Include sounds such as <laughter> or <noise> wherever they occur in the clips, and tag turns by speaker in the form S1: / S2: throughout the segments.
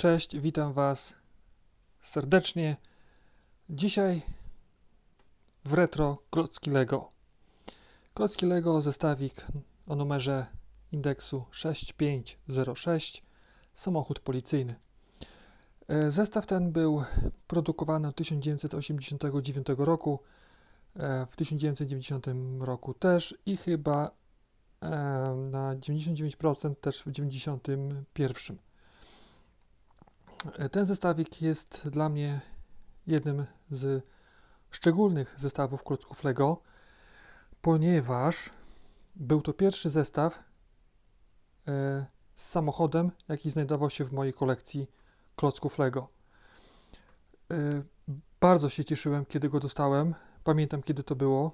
S1: Cześć, witam Was serdecznie. Dzisiaj w retro klocki Lego. Klocki Lego zestawik o numerze indeksu 6506 samochód policyjny. E, Zestaw ten był produkowany od 1989 roku, e, w 1990 roku też i chyba e, na 99% też w 91. Ten zestawik jest dla mnie jednym z szczególnych zestawów klocków Lego, ponieważ był to pierwszy zestaw e, z samochodem, jaki znajdował się w mojej kolekcji klocków Lego. E, Bardzo się cieszyłem, kiedy go dostałem. Pamiętam, kiedy to było.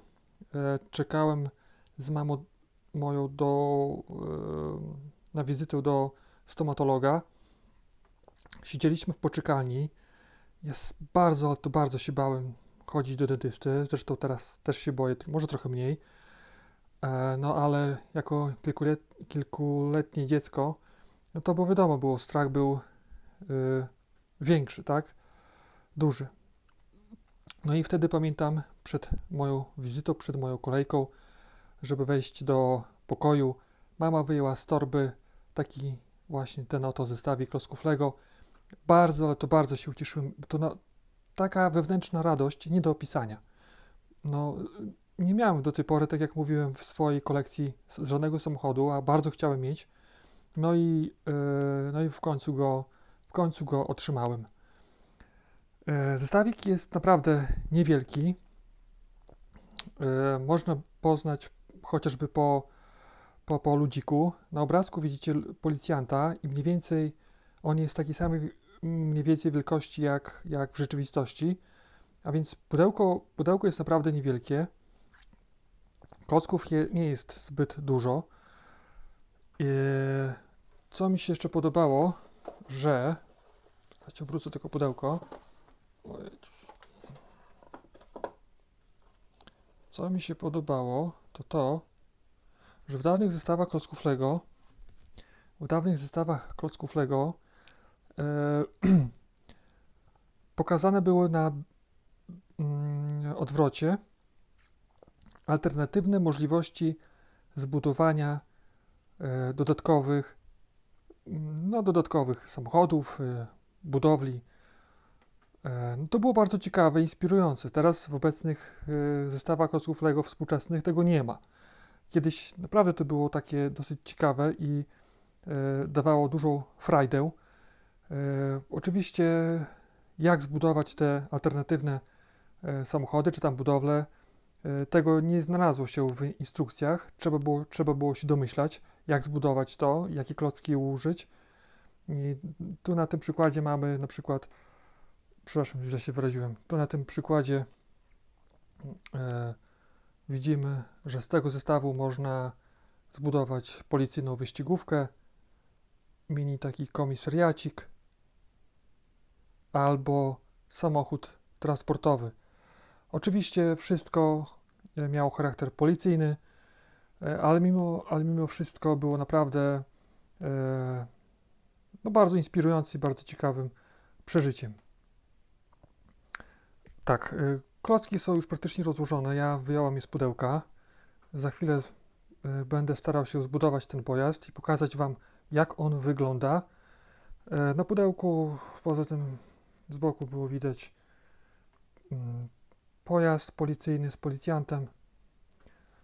S1: E, Czekałem z mamą moją do, na wizytę do stomatologa. Siedzieliśmy w poczekalni. Ja s- bardzo, to bardzo się bałem chodzić do dentysty. Zresztą teraz też się boję, może trochę mniej. E, No ale jako kilkulet, kilkuletnie dziecko, no to bo wiadomo było, strach był y, większy, tak? Duży. No i wtedy pamiętam przed moją wizytą, przed moją kolejką, żeby wejść do pokoju, mama wyjęła z torby taki właśnie ten oto zestawik klocków Lego. Bardzo, ale to bardzo się ucieszyłem. To no, taka wewnętrzna radość, nie do opisania. No, nie miałem do tej pory, tak jak mówiłem, w swojej kolekcji żadnego samochodu, a bardzo chciałem mieć. No i, yy, no i w końcu go, w końcu go otrzymałem. Yy, Zestawik jest naprawdę niewielki. Yy, Można poznać chociażby po, po, po ludziku. Na obrazku widzicie policjanta i mniej więcej on jest takiej samej mniej więcej wielkości jak, jak w rzeczywistości. A więc pudełko, pudełko jest naprawdę niewielkie. Klocków je, nie jest zbyt dużo. Eee, co mi się jeszcze podobało, że. Czekajcie, obrócę tylko pudełko. Co mi się podobało, to to, że w dawnych zestawach klocków Lego, w dawnych zestawach klocków Lego <clears throat> pokazane były na mm, odwrocie alternatywne możliwości zbudowania e, dodatkowych, mm, no, dodatkowych samochodów, e, budowli. E, no to było bardzo ciekawe, inspirujące. Teraz w obecnych e, zestawach klocków Lego współczesnych tego nie ma. Kiedyś naprawdę to było takie dosyć ciekawe i e, dawało dużą frajdę. E, oczywiście jak zbudować te alternatywne e, samochody, czy tam budowle. E, Tego nie znalazło się w instrukcjach. Trzeba było, trzeba było się domyślać, jak zbudować to, jakie klocki użyć. I tu na tym przykładzie mamy na przykład, przepraszam, źle się wyraziłem, tu na tym przykładzie e, widzimy, że z tego zestawu można zbudować policyjną wyścigówkę, mini taki komisariacik, albo samochód transportowy. Oczywiście wszystko e, miało charakter policyjny, e, ale mimo, ale mimo wszystko było naprawdę e, no bardzo inspirującym i bardzo ciekawym przeżyciem. Tak, klocki są już praktycznie rozłożone. Ja wyjąłem je z pudełka. Za chwilę będę starał się zbudować ten pojazd i pokazać Wam, jak on wygląda. Na pudełku, poza tym z boku było widać mm, pojazd policyjny z policjantem.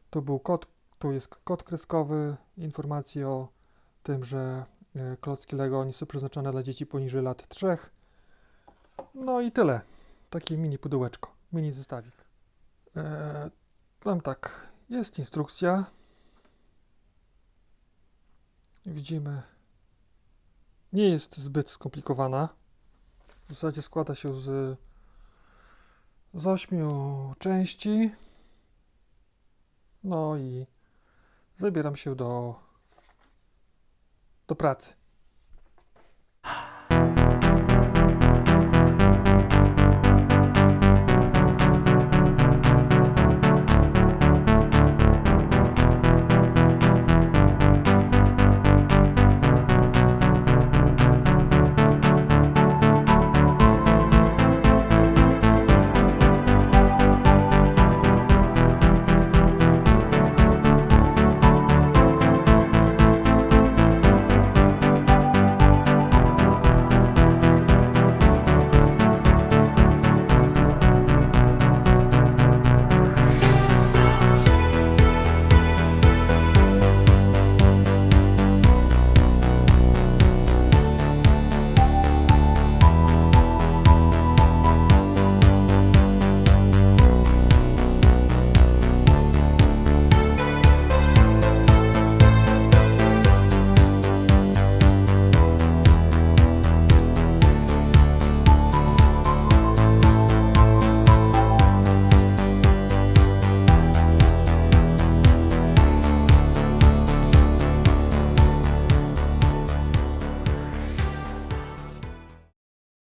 S1: Tu był kod, tu jest kod kreskowy, informacje o tym, że e, klocki Lego nie są przeznaczone dla dzieci poniżej lat 3. No i tyle. Takie mini pudełeczko, mini zestawik. E, mam tak, jest instrukcja. Widzimy, nie jest zbyt skomplikowana. W zasadzie składa się z, z ośmiu części. No i zabieram się do, do pracy.